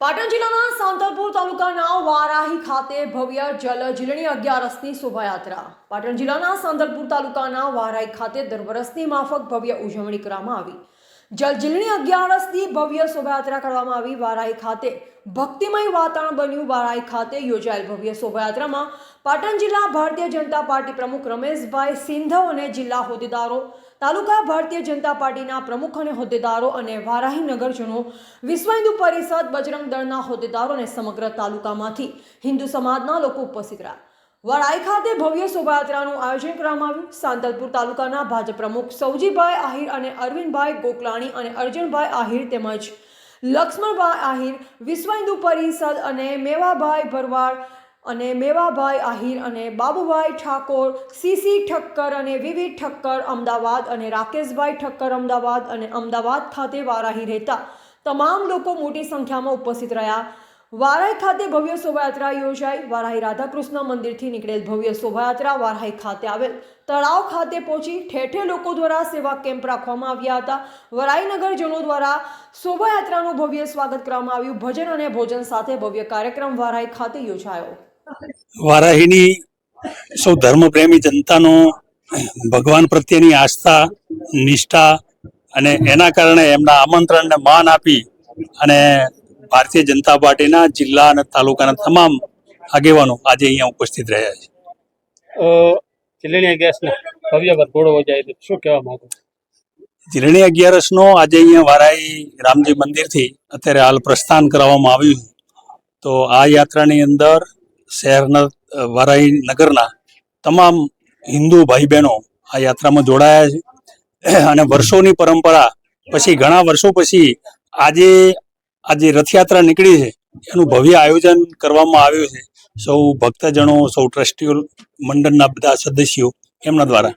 પાટણ જિલ્લાના સાંતલપુર તાલુકાના વારાહી ખાતે ભવ્ય જલ ઝીલણી અગિયારસની શોભાયાત્રા. પાટણ જિલ્લાના સાંતલપુર તાલુકાના વારાહી ખાતે દર વર્ષની માફક ભવ્ય ઉજવણી કરવામાં આવી. જલ ઝીલણી અગિયારસની ભવ્ય શોભાયાત્રા કરવામાં આવી. વારાઈ ખાતે ભક્તિમય વાતાવરણ બન્યું. વારાઈ ખાતે યોજાયેલ ભવ્ય શોભાયાત્રામાં પાટણ જિલ્લા ભારતીય જનતા પાર્ટી પ્રમુખ રમેશભાઈ સિંધવ અને જિલ્લા હોદ્દેદારો, તાલુકા ભારતીય જનતા પાર્ટીના પ્રમુખ અને હોદ્દેદારો અને વારાહી નગરજનો, વિશ્વ હિન્દુ પરિષદ, બજરંગ દળના હોદ્દેદારો અને સમગ્ર તાલુકામાંથી હિન્દુ સમાજના લોકો ઉપસ્થિત રહ્યા. વડાઈ ખાતે ભવ્ય શોભાયાત્રાનું આયોજન કરવામાં આવ્યું. સાંતલપુર તાલુકાના ભાજપ પ્રમુખ સૌજીભાઈ આહિર અને અરવિંદભાઈ ગોકલાણી અને અર્જુનભાઈ આહિર તેમજ લક્ષ્મણભાઈ આહિર વિશ્વ હિન્દુ પરિષદ અને મેવાભાઈ ભરવાડ અને મેવાભાઈ આહિર અને બાબુભાઈ ઠાકોર, સીસી ઠક્કર અને વિવિધ ઠક્કર અમદાવાદ અને રાકેશભાઈ ઠક્કર અમદાવાદ અને અમદાવાદ ખાતે વારાહી રહેતા તમામ લોકો મોટી સંખ્યામાં ઉપસ્થિત રહ્યા. વારાહી ખાતે ભવ્ય શોભાયાત્રા યોજાઈ. વારાહી રાધાકૃષ્ણ મંદિરથી નીકળેલ ભવ્ય શોભાયાત્રા વારાહી ખાતે આવેલ તળાવ ખાતે પહોંચી ઠેર લોકો દ્વારા સેવા કેમ્પ રાખવામાં આવ્યા હતા. વરાઈ નગરજનો દ્વારા શોભાયાત્રાનું ભવ્ય સ્વાગત કરવામાં આવ્યું. ભજન અને ભોજન સાથે ભવ્ય કાર્યક્રમ વારાહી ખાતે યોજાયો. વારાહીની સૌ ધર્મપ્રેમી જનતાનો ભગવાન પ્રત્યેની આસ્થા, નિષ્ઠા અને એના કારણે એમના આમંત્રણને માન આપી અને ભારતીય જનતા પાર્ટીના જિલ્લા અને તાલુકાના તમામ આગેવાનો આજે અહીંયા ઉપસ્થિત રહ્યા છે. ચીલણીયા ગેસને ભવ્ય વરઘોડો જાય શું કહેવા માંગુ જીરણી અગિયારસનો આજે અહીંયા વારાઈ રામજી મંદિરથી અત્યારે હાલ પ્રસ્થાન કરાવવામાં આવ્યું તો આ યાત્રાની અંદર શહેરના વારાઈ નગરના તમામ હિન્દુ ભાઈ બહેનો આ યાત્રામાં જોડાયા છે. અને વર્ષોની પરંપરા પછી ઘણા વર્ષો પછી આજે આજે રથયાત્રા નીકળી છે, એનું ભવ્ય આયોજન કરવામાં આવ્યું છે. સૌ ભક્તજનો, સૌ ટ્રસ્ટીઓ, મંડળના બધા સદસ્યો એમના દ્વારા.